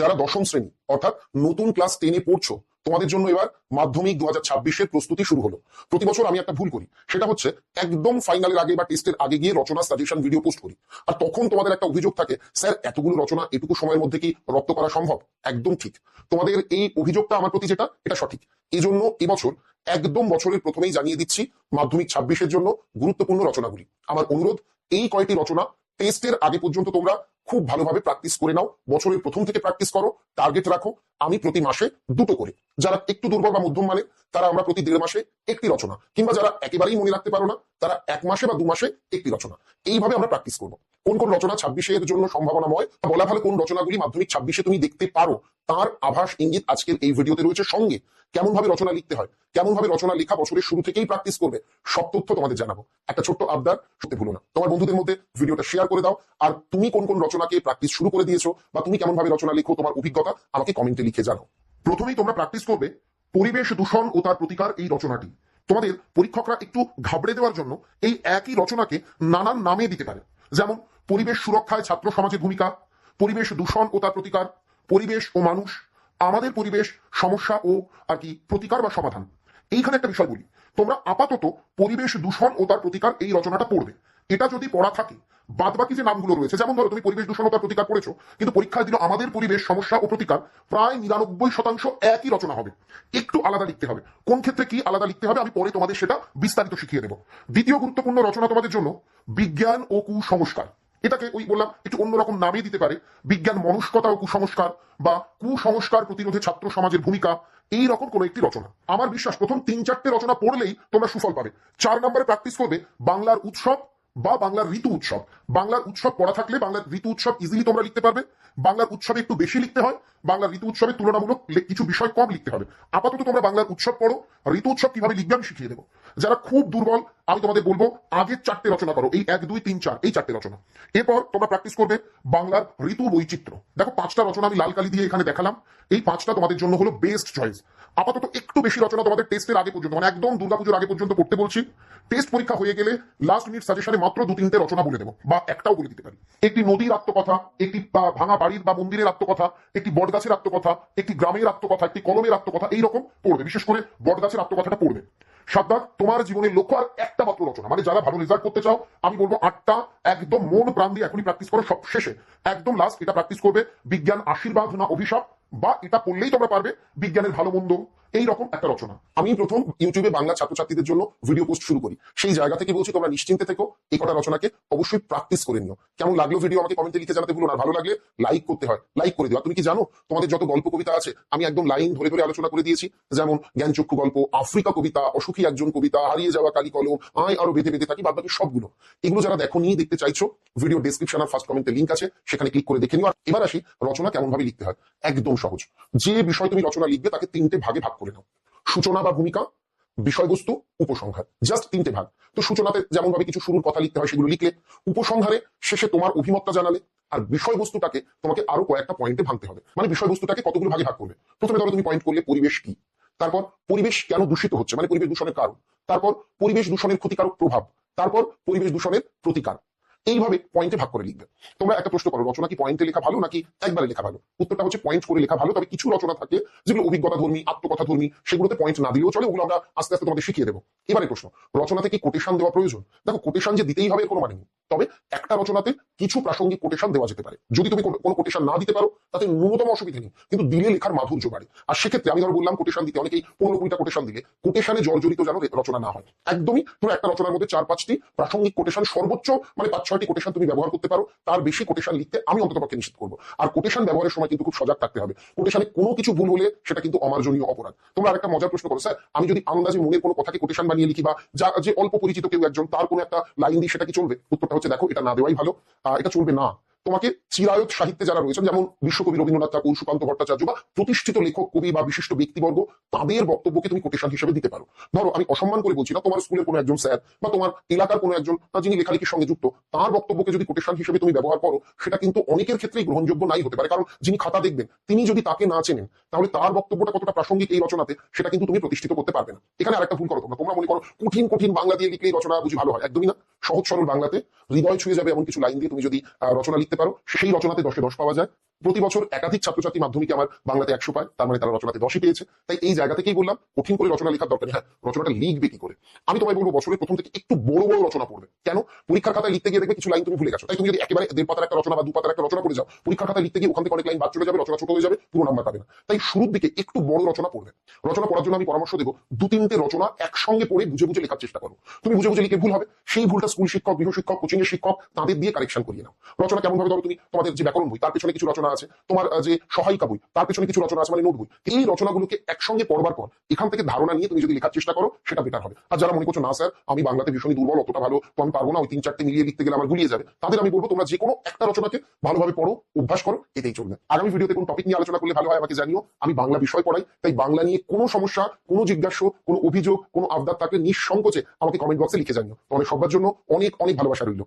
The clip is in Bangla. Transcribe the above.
যারা দশম শ্রেণি, অর্থাৎ নতুন ক্লাস টেনে পড়ছো, তোমাদের জন্য এবার মাধ্যমিক দু হাজার ছাব্বিশের প্রস্তুতি শুরু হলো। প্রতি বছর আমি একটা ভুল করি, সেটা হচ্ছে একদম ফাইনালের আগে বা টেস্টের আগে গিয়ে রচনা সাজেশন ভিডিও পোস্ট করি। আর তখন তোমাদের একটা অভিযোগ থাকে, স্যার, এতগুলো রচনা এটুকু সময়ের মধ্যে কি রপ্ত করা সম্ভব? একদম ঠিক। তোমাদের এই অভিযোগটা আমার প্রতি যেটা, এটা সঠিক। এই জন্য এবছর একদম বছরের প্রথমেই জানিয়ে দিচ্ছি, মাধ্যমিক ছাব্বিশের জন্য গুরুত্বপূর্ণ রচনাগুলি। আমার অনুরোধ, এই কয়টি রচনা টেস্টের আগে পর্যন্ত তোমরা খুব ভালোভাবে প্র্যাকটিস করে নাও। বছরের প্রথম থেকে প্র্যাকটিস করো টার্গেট রাখো। আমি প্রতি মাসে দুটো করে। যারা একটু দুর্বল বা মধ্যম মানের তারা আমরা প্রতি দেড় মাসে একটি রচনা। কিংবা যারা একেবারেই মনে রাখতে পারো না, তারা এক মাসে বা দু মাসে একটি রচনা। এইভাবে আমরা প্র্যাকটিস করব। কোন কোন রচনা ছাব্বিশের জন্য সম্ভাবনাময়? বলা ভালো কোন রচনাগুলি মাধ্যমিক ছাব্বিশে তুমি দেখতে পারো। তার আভাস ইঙ্গিত আজকের এই ভিডিওতে রয়েছে সঙ্গে। কেমন ভাবে রচনা লিখতে হয়? কেমন ভাবে রচনা লেখা বছরের শুরু থেকেই প্র্যাকটিস করবে? সব তথ্য তোমাদের জানাব। একটা ছোট্ট আবদার, সত্যি ভুলো না। তোমার বন্ধুদের মধ্যে ভিডিওটা শেয়ার করে দাও। আর তুমি কোন কোন রচনাকে প্র্যাকটিস শুরু করে দিয়েছ বা তুমি কেমন ভাবে রচনা লিখো, তোমার অভিজ্ঞতা আমাকে কমেন্টে লিখে জানাও। প্রথমেই তোমরা প্র্যাকটিস করবে পরিবেশ দূষণ ও তার প্রতিকার এই রচনাটি। তোমাদের পরীক্ষকরা একটু ঘাবড়ে দেওয়ার জন্য এই একই রচনাকে নানান নামে দিতে পারে। যেমন, পরিবেশ সুরক্ষায় ছাত্র সমাজের ভূমিকা, পরিবেশ দূষণ ও তার প্রতিকার, পরিবেশ ও মানুষ, আমাদের পরিবেশ, সমস্যা ও আর কি প্রতিকার বা সমাধান। এইখানে একটা বিষয় বলি। তোমরা আপাতত পরিবেশ দূষণ ও তার প্রতিকার এই রচনাটা পড়বে। এটা যদি পড়া থাকে বাদ বাকি যে নামগুলো রয়েছে, যেমন ধরো তুমি পরিবেশ দূষণ ও তার প্রতিকার পড়েছো কিন্তু পরীক্ষায় দিল আমাদের পরিবেশ, সমস্যা ও প্রতিকার, প্রায় নিরানব্বই শতাংশ একই রচনা হবে। একটু আলাদা লিখতে হবে। কোন ক্ষেত্রে কি আলাদা লিখতে হবে, আমি পরে তোমাদের সেটা বিস্তারিত শিখিয়ে দেবো। দ্বিতীয় গুরুত্বপূর্ণ রচনা তোমাদের জন্য, বিজ্ঞান ও কুসংস্কার। এটাকে ওই বললাম, একটু অন্যরকম নামে দিতে পারে, বিজ্ঞান মনস্কতা ও কুসংস্কার বা কুসংস্কার প্রতিরোধে ছাত্র সমাজের ভূমিকা, এই রকম কোন একটি রচনা। আমার বিশ্বাস, প্রথম তিন চারটে রচনা পড়লেই তোমরা সুফল পাবে। চার নম্বরে প্র্যাকটিস করবে বাংলার উৎসব বা বাংলার ঋতু উৎসব। বাংলার উৎসব পড়া থাকলে বাংলার ঋতু উৎসব ইজিলি তোমরা লিখতে পারবে। বাংলার উৎসবে একটু বেশি লিখতে হয়। বাংলার ঋতু উৎসবে তুলনামূলক কিছু বিষয় কম লিখতে হবে। আপাতত তোমরা বাংলার উৎসব পড়ো। ঋতু উৎসব কীভাবে লিখবে আমি শিখিয়ে দেবো। যারা খুব দুর্বল, আমি তোমাদের বলব, আগের চারটে রচনা করো। এই এক, দুই, তিন, চার, এই চারটে রচনা। এরপর তোমরা প্র্যাকটিস করবে বাংলার ঋতু বৈচিত্র্য। দেখো, পাঁচটা রচনা আমি লাল কালি দিয়ে এখানে দেখালাম। এই পাঁচটা তোমাদের জন্য হলো বেস্ট চয়েস আপাতত একটু বেশি রচনা তোমাদের টেস্টের আগে পর্যন্ত মানে একদম দুর্গাপুজোর আগে পর্যন্ত পড়তে বলছি। টেস্ট পরীক্ষা হয়ে গেলে লাস্ট মিনিট সাজেশনে মাত্র দু তিনটে রচনা বলে দেবো, বা একটাও বলে দিতে পারি। একটি নদীর আত্মকথা, একটি ভাঙা বাড়ির বা মন্দিরের আত্মকথা, একটি বটগাছের আত্মকথা, একটি গ্রামের আত্মকথা, একটি কলমের আত্মকথা এইরকম পড়বে, বিশেষ করে বটগাছের আত্মকথাটা পড়বে। সাদ্দার তোমার জীবনের লক্ষ্য আর একটা মাত্র রচনা মানে যারা ভালো রেজাল্ট করতে চাও, আমি বলব আটটা একদম মন প্রাণ দিয়ে এখনই প্র্যাকটিস করো সব শেষে। একদম লাস্ট এটা প্র্যাকটিস করবে বিজ্ঞান আশীর্বাদ না অভিশাপ, বা এটা পড়লেই তোমরা পারবে বিজ্ঞানের ভালো মন্দ। এই রকম একটা রচনা। আমি প্রথম ইউটিউবে বাংলা ছাত্রছাত্রীদের জন্য ভিডিও পোস্ট শুরু করি। সেই জায়গা থেকে বলছি, তোমরা নিশ্চিন্তে থেকো, এই কটা রচনাকে অবশ্যই প্র্যাকটিস করে নিও। কেমন লাগল ভিডিও আমাকে কমেন্টে লিখে জানাতে ভুলো না ভালো লাগলে লাইক করতে হয়। লাইক করে দিও। তুমি কি জানো, তোমাদের যত গল্প কবিতা আছে, আমি একদম লাইন ধরে ধরে আলোচনা করে দিয়েছি। যেমন, জ্ঞানচক্ষু গল্প, আফ্রিকা কবিতা, অসুখী একজন কবিতা, হারিয়ে যাওয়া কালী কলম, আয় আরও বেঁধে বেঁধে থাকি, বাদবাকি সবগুলো। এগুলো যারা দেখো নিয়ে দেখতে চাইছো ভিডিও ডিসক্রিপশন আর ফার্স্ট কমেন্টে লিঙ্ক আছে, সেখানে ক্লিক করে দেখে নিও। আর এবার আসি, রচনা কেমন ভাবে লিখতে হয়। একদম সহজ। যে বিষয় তুমি রচনা লিখবে, তাকে তিনটে ভাগে ভাগ করে নাও। সূচনা বা ভূমিকা, বিষয়বস্তু, উপসংহার। জাস্ট তিনটে ভাগ। তো সূচনাতে যেমন ভাবে কিছু শুরুর কথা লিখতে হয়, সেগুলো লিখলে উপসংহারে শেষে তোমার অভিমতটা জানালে আর বিষয়বস্তুটাকে তোমাকে আরও কয়েকটা পয়েন্টে ভাঙতে হবে। মানে বিষয়বস্তুটাকে কতগুলো ভাগে ভাগ করবে প্রথমে ধরো তুমি পয়েন্ট করলে পরিবেশ কি? তারপর পরিবেশ কেন দূষিত হচ্ছে? মানে পরিবেশ দূষণের কারণ। তারপর পরিবেশ দূষণের ক্ষতিকারক প্রভাব। তারপর পরিবেশ দূষণের প্রতিকার। এইভাবে পয়েন্টে ভাগ করে লিখবে। তোমরা একটা প্রশ্ন করো, রচনা কি পয়েন্টে লেখা ভালো নাকি একবারে লেখা ভালো? উত্তরটা হচ্ছে পয়েন্ট করে লেখা ভালো, তবে কিছু রচনা থাকে যেগুলো অভিজ্ঞতা ধর্মী আত্মকথা ধর্মী সেগুলোতে পয়েন্ট না দিলেও চলে, ওগুলো আমরা আস্তে আস্তে তোমাদের শিখিয়ে দেবো। এবারে প্রশ্ন, রচনাতে কি কোটেশন দেওয়া প্রয়োজন? দেখো কোটেশন যে দিতেই হবে কোনো মানে নেই। তবে একটা রচনাতে কিছু প্রাসঙ্গিক কোটেশন দেওয়া যেতে পারে। যদি তুমি কোনো- কোটেশন না দিতে পারো, তাতে ন্যূনতম অসুবিধা নেই। কিন্তু দিলে লেখার মাধুর্য বাড়ে। আর সেক্ষেত্রে আমি ধরো বললাম কোটেশন দিতে, অনেকেই পনেরো কুড়িটা কোটেশন দিলে কোটেশনে জর্জরিত যেন রচনা না হয়। একদমই তুমি একটা রচনার মধ্যে চার, পাঁচটি প্রাসঙ্গিক কোটেশন সর্বোচ্চ মানে পাঁচ, ছয়টি কোটেশন তুমি ব্যবহার করতে পারো, তার বেশি কোটেশন লিখতে আমি অন্তত পক্ষে নিষেধ করব। আর কোটেশন ব্যবহারের সময় কিন্তু খুব সজাগ থাকতে হবে। কোটেশনে কোনো কিছু ভুল হলে সেটা কিন্তু অমার্জনীয় অপরাধ। তোমরা আরেকটা মজার প্রশ্ন করো, স্যার। আমি যদি আন্দাজে মনের কোনো কথাকে কোটেশন বানিয়ে লিখি বা যা, যে অল্প পরিচিত কেউ একজন, তার কোনো একটা লাইন দিই সেটা কি চলবে? উত্তরটা হচ্ছে দেখো এটা না দেওয়াই ভালো। এটা চলবে না। তোমাকে চিরায়ত সাহিত্যে যারা রয়েছেন, যেমন বিশ্বকবি রবীন্দ্রনাথ ঠাকুর, সুকান্ত ভট্টাচার্য বা প্রতিষ্ঠিত লেখক, কবি বা বিশিষ্ট ব্যক্তিবর্গ, তাদের বক্তব্যকে তুমি কোটেশন হিসেবে দিতে পারো। ধরো, আমি অসম্মান করে বলছি না, তোমার স্কুলের কোনো একজন স্যার বা তোমার এলাকার কোনো একজন যিনি লেখালেখির সঙ্গে যুক্ত, তার বক্তব্যকে যদি কোটেশন হিসেবে তুমি ব্যবহার করো, সেটা কিন্তু অনেকের ক্ষেত্রেই গ্রহণযোগ্য নাই হতে পারে। কারণ যিনি খাতা দেখবেন, তিনি যদি তাকে না চেনেন, তাহলে তার বক্তব্যটা কতটা প্রাসঙ্গিক এই রচনাতে, সেটা কিন্তু তুমি প্রতিষ্ঠিত করতে পারবে না। এখানে আরেকটা ভুল করো তোমরা। তোমরা মনে করো, কঠিন কঠিন বাংলা দিয়ে লিখলেই রচনা বুঝি ভালো হয়। একদমই না। সহজ সরল বাংলাতে হৃদয় ছুঁয়ে যাবে এমন কিছু লাইন দিয়ে তুমি যদি রচনা লিখতে পারো সেই রচনাতে দশে দশ পাওয়া যায়। প্রতি বছর একাধিক ছাত্রছাত্রী মাধ্যমিকে আমার বাংলাতে একশো পায়, তার মানে তারা রচনাতে দশই পেয়েছে। তাই এই জায়গা থেকেই বললাম, কঠিন করে রচনা লেখার দরকার হ্যাঁ রচনাটা লিখবে কি করে? আমি তোমায় বলব, বছরের প্রথম থেকে একটু বড় বড় রচনা পড়বে। কেন? পরীক্ষার খাতায় লিখতে গিয়ে দেখবে কিছু লাইন তুমি ভুলে গেছো। তাই তুমি যদি একেবারে দেড় পাতার একটা রচনা বা দু পাতার একটা রচনা পড়ে যাও, পরীক্ষার খাতায় লিখতে গিয়ে ওখান থেকে অনেক লাইন বাদ চলে যাবে, রচনা ছোট হয়ে যাবে, পুরো নাম্বার পাবে না। তাই শুরুর দিকে একটু বড় রচনা পড়বে। রচনা পড়ার জন্য আমি পরামর্শ দেবো, দু তিনটে রচনা একসঙ্গে পড়ে বুঝে বুঝে লেখার চেষ্টা করো। তুমি বুঝে বুঝে লিখে ভুল হবে, সেই ভুলটা স্কুল শিক্ষক, গৃহ শিক্ষক কোচিং এর শিক্ষক, তাদের দিয়ে কারেকশন করিয়ে নাও। রচনা কেমন ভাবে ধরো তুমি, তোমাদের যে ব্যাকরণ বই, তার পেছনে কিছু রচনা আছে। তোমার যে সহায়িকা বই, তার পেছনে কিছু রচনা আছে মানে নোট বই এই রচনাগুলোকে একসঙ্গে পড়বার পর, এখান থেকে ধারণা নিয়ে তুমি যদি লেখার চেষ্টা করো, সেটা বেটার হবে। আর যারা মনে করছ, না স্যার, আমি বাংলাতে ভীষণই দুর্বল, অতটা ভালো, তো আমি পারব না, ওই তিন চারটে মিলিয়ে লিখতে গেলে আমার গুলিয়ে যাবে। তাদের আমি বলব, তোমরা যে কোনো একটা রচনাকে ভালোভাবে পড়ো, অভ্যাস করো এতেই চলবে। আগামী ভিডিওতে কোন টপিক নিয়ে আলোচনা করলে ভালো হয়, আমাকে জানিও। আমি বাংলা বিষয় পড়াই, তাই বাংলা নিয়ে কোনো সমস্যা, কোনো জিজ্ঞাসা, কোনো অভিযোগ, কোনো আবদার থাকলে নিঃসংকোচে আমাকে কমেন্ট বক্সে লিখে জানিও। তোমাদের সবার জন্য অনেক অনেক ভালোবাসা রইল।